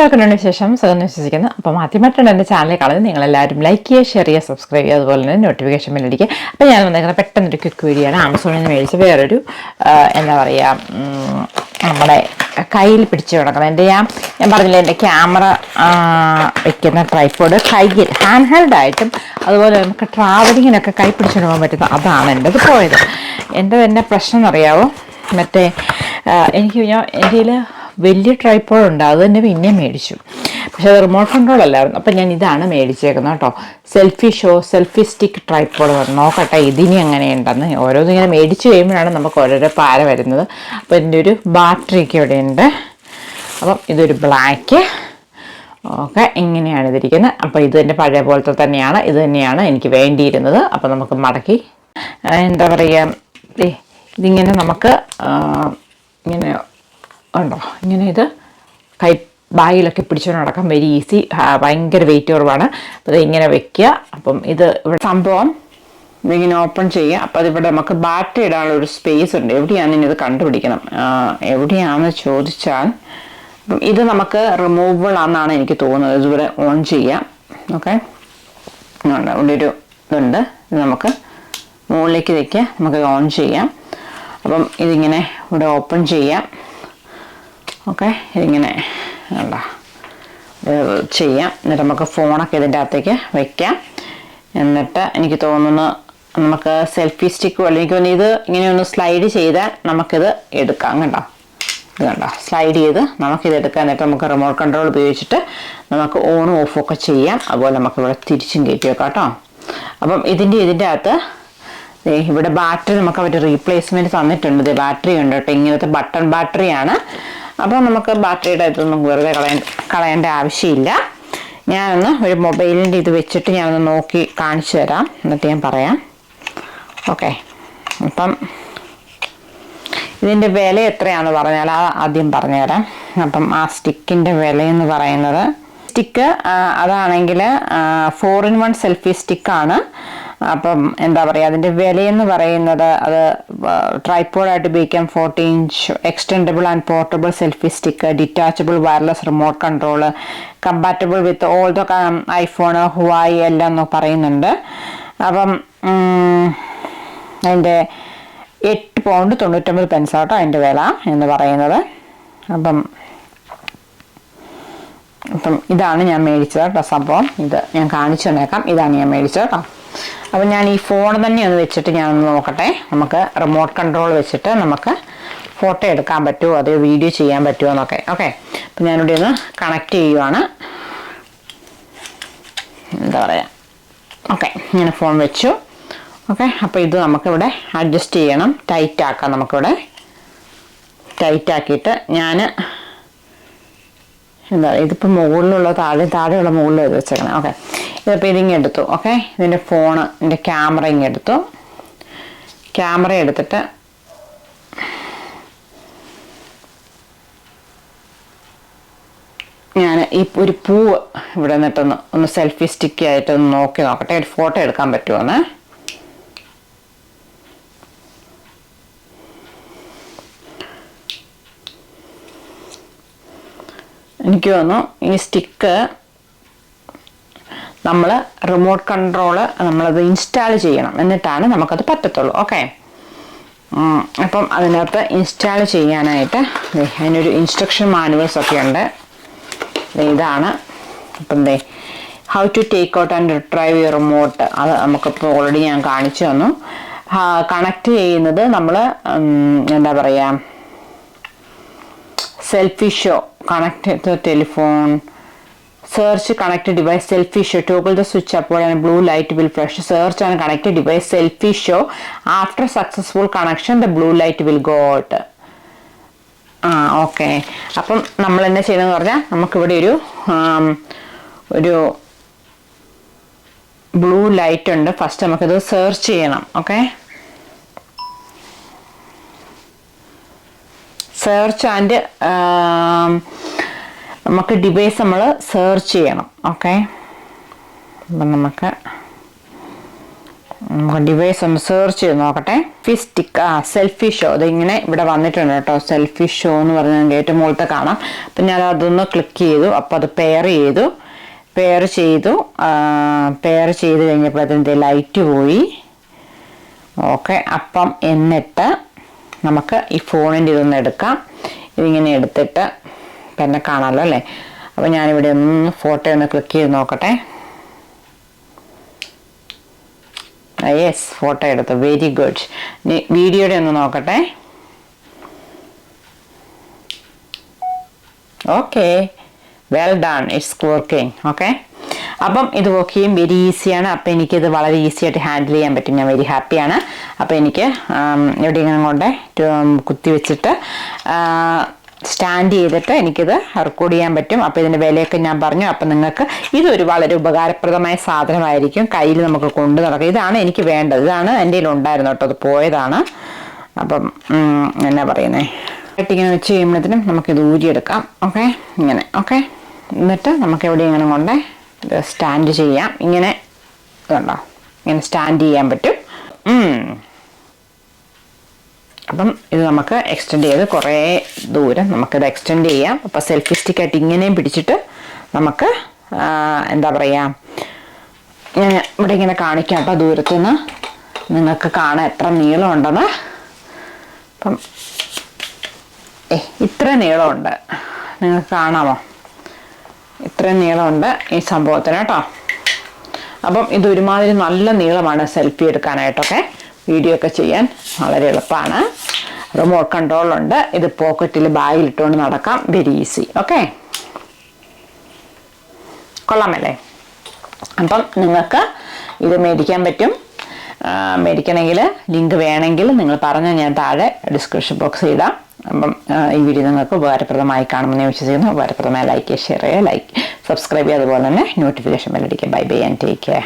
എല്ലാവർക്കും ശേഷം സുഖം വിശ്വസിക്കുന്നു. അപ്പം ആദ്യമായിട്ടാണ് എന്റെ ചാനൽ കാണുന്നത്. നിങ്ങളെല്ലാവരും ലൈക്ക് ചെയ്യുക ഷെയർ ചെയ്യുക സബ്സ്ക്രൈബ് ചെയ്യുക അതുപോലെ തന്നെ നോട്ടിഫിക്കേഷൻ ബെല്ലടിക്കുക അപ്പോൾ ഞാൻ വന്നേക്കുന്നത് പെട്ടെന്നൊരു ക്വിക്ക് വീഡിയോ ആണ്. ആമസോണിൽ നിന്ന് മേടിച്ച വേറൊരു എന്താ പറയുക നമ്മുടെ കയ്യിൽ പിടിച്ച് കിടക്കുന്നത് എന്റെ ഞാൻ ഞാൻ പറഞ്ഞില്ലേ എന്റെ ക്യാമറ വയ്ക്കുന്ന ട്രൈപ്പോഡ് കയ്യിൽ ഹാൻഡ് ഹെൽഡ് ആയിട്ടും അതുപോലെ നമുക്ക് ട്രാവലിങ്ങിനൊക്കെ കൈ പിടിച്ചുകൊണ്ട് പോകാൻ പറ്റുന്ന അതാണ് എന്റെ പോയത്. എന്റെ തന്നെ പ്രശ്നം എന്നറിയാവോ? മറ്റേ എനിക്ക് ഞാൻ എന്റെ വലിയ ട്രൈപ്പോഡ് ഉണ്ട്. അത് തന്നെ പിന്നെ മേടിച്ചു. പക്ഷെ അത് റിമോട്ട് കൺട്രോൾ അല്ലായിരുന്നു. അപ്പം ഞാൻ ഇതാണ് മേടിച്ചേക്കുന്നത് കേട്ടോ. Selfie show selfie stick tripod നോക്കട്ടെ ഇതിനി എങ്ങനെയുണ്ടെന്ന്. ഓരോന്നും ഇങ്ങനെ മേടിച്ച് കഴിയുമ്പോഴാണ് നമുക്ക് ഓരോരോ പാര വരുന്നത്. അപ്പോൾ ഇതിന്റെ ഒരു ബാറ്ററിക്ക് ഇവിടെ ഉണ്ട്. അപ്പം ഇതൊരു ബ്ലാക്ക് ഓക്കെ ഇങ്ങനെയാണ് ഇതിരിക്കുന്നത്. അപ്പോൾ ഇത് എന്റെ പഴയ പോലത്തെ തന്നെയാണ്. ഇത് തന്നെയാണ് എനിക്ക് വേണ്ടിയിരുന്നത്. അപ്പോൾ നമുക്ക് മടക്കി. എന്താ പറയുക ഇതിങ്ങനെ നമുക്ക് ഇങ്ങനെ ഉണ്ടോ? ഇങ്ങനെ ഇത് കൈ ബാഗിലൊക്കെ പിടിച്ചുകൊണ്ട് നടക്കാൻ വെരി ഈസി ഭയങ്കര വെയിറ്റ് കുറവാണ്. അപ്പോൾ ഇങ്ങനെ വെക്കുക. അപ്പം ഇത് ഇവിടെ സംഭവം ഇതിങ്ങനെ ഓപ്പൺ ചെയ്യുക. അപ്പോൾ അതിവിടെ നമുക്ക് ബാറ്ററി ഇടാനുള്ള ഒരു സ്പേസ് ഉണ്ട്. എവിടെയാണ് ഇനി ഇത് കണ്ടുപിടിക്കണം? എവിടെയാണെന്ന് ചോദിച്ചാൽ ഇത് നമുക്ക് റിമൂവബിൾ ആണെന്നാണ് എനിക്ക് തോന്നുന്നത്. ഇതുവരെ ഓൺ ചെയ്യാം. ഓക്കെ ഇവിടെ ഒരു ഇതുണ്ട്. ഇത് നമുക്ക് മുകളിലേക്ക് വയ്ക്കുക നമുക്ക് ഓൺ ചെയ്യാം. അപ്പം ഇതിങ്ങനെ ഇവിടെ ഓപ്പൺ ചെയ്യാം. ഓക്കെ ഇതിങ്ങനെ ഉള്ള ചെയ്യാം. എന്നിട്ട് നമുക്ക് ഫോണൊക്കെ ഇതിന്റെ അകത്തേക്ക് വെക്കാം. എന്നിട്ട് എനിക്ക് തോന്നുന്നു നമുക്ക് സെൽഫി സ്റ്റിക്ക് അല്ലെങ്കിൽ എനിക്ക് തോന്നുന്നു ഇത് ഇങ്ങനെ ഒന്ന് സ്ലൈഡ് ചെയ്താൽ നമുക്കിത് എടുക്കാം കണ്ടോ? ഇത് കണ്ടോ? സ്ലൈഡ് ചെയ്ത് നമുക്കിത് എടുക്കാം. എന്നിട്ട് നമുക്ക് റിമോട്ട് കൺട്രോൾ ഉപയോഗിച്ചിട്ട് നമുക്ക് ഓണും ഓഫും ഒക്കെ ചെയ്യാം. അതുപോലെ നമുക്ക് ഇവിടെ തിരിച്ചും കയറ്റി വെക്കാം കേട്ടോ. അപ്പം ഇതിന്റെ ഇതിന്റെ അകത്ത് ഇവിടെ ബാറ്ററി നമുക്ക് അവർ റീപ്ലേസ്മെന്റ് തന്നിട്ടുണ്ട്. ബാറ്ററി ഉണ്ട് കേട്ടോ. ഇങ്ങനത്തെ ബട്ടൺ ബാറ്ററിയാണ് അപ്പോൾ നമുക്ക് ബാറ്ററിയുടെ ഇതൊന്നും വെറുതെ കളയാൻ കളയേണ്ട ആവശ്യമില്ല. ഞാനൊന്ന് ഒരു മൊബൈലിന്റെ ഇത് വെച്ചിട്ട് ഞാനൊന്ന് നോക്കി കാണിച്ചു തരാം. എന്നിട്ട് ഞാൻ പറയാം. ഓക്കെ അപ്പം ഇതിന്റെ വില എത്രയാണെന്ന് പറഞ്ഞാൽ അത് ആദ്യം പറഞ്ഞുതരാം. അപ്പം ആ സ്റ്റിക്കിന്റെ വിലയെന്ന് പറയുന്നത് സ്റ്റിക്ക് അതാണെങ്കിൽ ഫോർ ഇൻ വൺ സെൽഫി സ്റ്റിക്കാണ് അപ്പം എന്താ പറയുക അതിന്റെ വിലയെന്ന് പറയുന്നത് അത് ട്രൈപ്പോഡായിട്ട് ഉപയോഗിക്കാം. Forty inch extendable and portable selfie stick detachable wireless remote control compatible with all the iPhone Huawei എല്ലാം പറയുന്നുണ്ട്. അപ്പം അതിന്റെ എട്ട് പൗണ്ട് തൊണ്ണൂറ്റൊമ്പത് പെൻസാട്ടോ അതിന്റെ വില എന്ന് പറയുന്നത്. അപ്പം അപ്പം ഇതാണ് ഞാൻ മേടിച്ചത് കേട്ടോ സംഭവം. ഇത് ഞാൻ കാണിച്ചു തന്നേക്കാം. ഇതാണ് ഞാൻ മേടിച്ചത് കേട്ടോ. അപ്പം ഞാൻ ഈ ഫോൺ തന്നെ ഒന്ന് വെച്ചിട്ട് ഞാനൊന്ന് നോക്കട്ടെ. നമുക്ക് റിമോട്ട് കൺട്രോൾ വെച്ചിട്ട് നമുക്ക് ഫോട്ടോ എടുക്കാൻ പറ്റുമോ അതോ വീഡിയോ ചെയ്യാൻ പറ്റുമോ എന്നൊക്കെ. ഓക്കെ അപ്പം ഞാനിവിടെ ഒന്ന് കണക്ട് ചെയ്യുവാണ്. എന്താ പറയുക ഓക്കെ ഞാൻ ഫോൺ വെച്ചു. ഓക്കെ അപ്പോൾ ഇത് നമുക്കിവിടെ അഡ്ജസ്റ്റ് ചെയ്യണം. ടൈറ്റ് ആക്കാം നമുക്കിവിടെ. ടൈറ്റ് ആക്കിയിട്ട് ഞാൻ എന്താ പറയുക ഇതിപ്പോൾ മുകളിലുള്ള താഴെ താഴെയുള്ള മുകളിൽ ഇത് വെച്ചേക്കണം. ഓക്കെ ഇതിപ്പോൾ ഇതിങ്ങ് എടുത്തു. ഓക്കെ ഇതിന്റെ ഫോണ് ഇതിന്റെ ക്യാമറ ഇങ്ങ് എടുത്തു. ക്യാമറ എടുത്തിട്ട് ഞാൻ ഈ ഒരു പൂവ് ഇവിടെ നിന്നിട്ടൊന്ന് ഒന്ന് സെൽഫി സ്റ്റിക്ക് ആയിട്ട് നോക്കി നോക്കട്ടെ. ഒരു ഫോട്ടോ എടുക്കാൻ പറ്റുമോന്ന് എനിക്ക് തോന്നുന്നു ഈ സ്റ്റിക്ക് നമ്മൾ റിമോട്ട് കൺട്രോൾ നമ്മളത് ഇൻസ്റ്റാൾ ചെയ്യണം. എന്നിട്ടാണ് നമുക്കത് പറ്റത്തുള്ളൂ. ഓക്കെ അപ്പം അതിനകത്ത് ഇൻസ്റ്റാൾ ചെയ്യാനായിട്ട് അതിനൊരു ഇൻസ്ട്രക്ഷൻ മാനുവൽസ് ഒക്കെ ഉണ്ട്. ഇതാണ്. അപ്പം ദേ how to take out and retrieve your remote അത് നമുക്കിപ്പോൾ ഓൾറെഡി ഞാൻ കാണിച്ചു തന്നു. കണക്ട് ചെയ്യുന്നത് നമ്മൾ എന്താ പറയുക selfie show connect telephone search connect device selfie show toggle the switch അപ്പോൾ blue light will flash search and connect device selfie show after successful connection the blue light will go out ah okay അപ്പം നമ്മൾ എന്നാ ചെയ്യുന്നതെന്ന് പറഞ്ഞാൽ നമുക്കിവിടെ ഒരു ഒരു blue light ഉണ്ട്. ഫസ്റ്റ് നമുക്കിത് സെർച്ച് ചെയ്യണം ഓക്കെ സെർച്ച് ആൻഡ് നമുക്ക് ഡിവൈസ് നമ്മൾ സെർച്ച് ചെയ്യണം ഓക്കെ അപ്പം നമുക്ക് നമുക്ക് ഡിവൈസ് ഒന്ന് സെർച്ച് ചെയ്ത് നോക്കട്ടെ. ഫിസ്റ്റിക് ആ സെൽഫി ഷോ അതിങ്ങനെ ഇവിടെ വന്നിട്ടുണ്ട് കേട്ടോ. സെൽഫി ഷോ എന്ന് പറഞ്ഞാൽ ഏറ്റവും മുകളിലത്തെ കാണാം. അപ്പം ഞാൻ അതൊന്ന് ക്ലിക്ക് ചെയ്തു. അപ്പോൾ അത് പെയർ ചെയ്തു. പെയർ ചെയ്തു. പെയർ ചെയ്ത് കഴിഞ്ഞപ്പോൾ അതിന്റെ ലൈറ്റ് പോയി. ഓക്കെ അപ്പം എന്നിട്ട് നമുക്ക് ഈ ഫോണിന്റെ ഇതൊന്ന് എടുക്കാം. ഇതിങ്ങനെ എടുത്തിട്ട് ഇപ്പം എന്നെ കാണാമല്ലോ അല്ലേ? അപ്പോൾ ഞാനിവിടെ ഒന്ന് ഫോട്ടോ ഒന്ന് ക്ലിക്ക് ചെയ്ത് നോക്കട്ടെ. യെസ് ഫോട്ടോ എടുത്തു. വെരി ഗുഡ് വീഡിയോയുടെ ഒന്ന് നോക്കട്ടെ. Okay well done it's working okay അപ്പം ഇത് വർക്ക് ചെയ്യും. വെരി ഈസിയാണ് അപ്പം എനിക്കിത് വളരെ ഈസി ആയിട്ട് ഹാൻഡിൽ ചെയ്യാൻ പറ്റും. ഞാൻ വെരി ഹാപ്പിയാണ് അപ്പം എനിക്ക് എവിടെയെങ്കിലും കൊണ്ട് കുത്തി വെച്ചിട്ട് സ്റ്റാൻഡ് ചെയ്തിട്ട് എനിക്കിത് റെക്കോർഡ് ചെയ്യാൻ പറ്റും. അപ്പോൾ ഇതിന്റെ വിലയൊക്കെ ഞാൻ പറഞ്ഞു. അപ്പോൾ നിങ്ങൾക്ക് ഇതൊരു വളരെ ഉപകാരപ്രദമായ സാധനമായിരിക്കും. കയ്യിൽ നമുക്ക് കൊണ്ടു നടക്കുക ഇതാണ് എനിക്ക് വേണ്ടത്. ഇതാണ് എന്റെ കയ്യിൽ ഉണ്ടായിരുന്നു കേട്ടോ. അത് പോയതാണ്. അപ്പം എന്നാ പറയുന്നത് ഇങ്ങനെ വെച്ച് കഴിയുമ്പോഴത്തേനും നമുക്കിത് ഊരിയെടുക്കാം. ഓക്കെ? ഇങ്ങനെ. ഓക്കെ? എന്നിട്ട് നമുക്ക് എവിടെ ഇങ്ങനെ കൊണ്ട് ഇത് സ്റ്റാൻഡ് ചെയ്യാം. ഇങ്ങനെ ഇതുണ്ടോ? ഇങ്ങനെ സ്റ്റാൻഡ് ചെയ്യാൻ പറ്റും. അപ്പം ഇത് നമുക്ക് എക്സ്റ്റെൻഡ് ചെയ്ത് കുറേ ദൂരം നമുക്കിത് എക്സ്റ്റെൻഡ് ചെയ്യാം. അപ്പോൾ സെൽഫി സ്റ്റിക്കായിട്ട് ഇങ്ങനെയും പിടിച്ചിട്ട് നമുക്ക് എന്താ പറയുക ഞാൻ ഇവിടെ ഇങ്ങനെ കാണിക്കാം കേട്ടോ ദൂരത്തു നിന്ന് നിങ്ങൾക്ക് കാണാൻ എത്ര നീളമുണ്ടെന്ന് അപ്പം ഏ ഇത്ര നീളമുണ്ട് നിങ്ങൾക്ക് കാണാമോ? ഇത്ര നീളമുണ്ട് ഈ സംഭവത്തിന് കേട്ടോ. അപ്പം ഇത് ഒരുമാതിരി നല്ല നീളമാണ് സെൽഫി എടുക്കാനായിട്ടൊക്കെ. വീഡിയോ ഒക്കെ ചെയ്യാൻ വളരെ എളുപ്പമാണ് റിമോട്ട് കൺട്രോൾ ഉണ്ട്. ഇത് പോക്കറ്റിൽ ബാഗിൽ ഇട്ടുകൊണ്ട് നടക്കാം. വെരി ഈസി ഓക്കെ കൊള്ളാമല്ലേ? അപ്പം നിങ്ങൾക്ക് ഇത് മേടിക്കാൻ പറ്റും. മേടിക്കണമെങ്കിൽ ലിങ്ക് വേണമെങ്കിൽ നിങ്ങൾ പറഞ്ഞാൽ ഞാൻ താഴെ ഡിസ്ക്രിപ്ഷൻ ബോക്സ് ഇടാം. അപ്പം ഈ വീഡിയോ നിങ്ങൾക്ക് ഉപകാരപ്രദമായി കാണുമെന്ന് വിശ്വസിക്കുന്നു. ഉപകാരപ്രദമായ ലൈക്ക് ഷെയർ ചെയ്യുക ലൈക്ക് സബ്സ്ക്രൈബ് ചെയ്യുക. അതുപോലെ തന്നെ notification ബെല്ലടിക്കുക bye bye and take care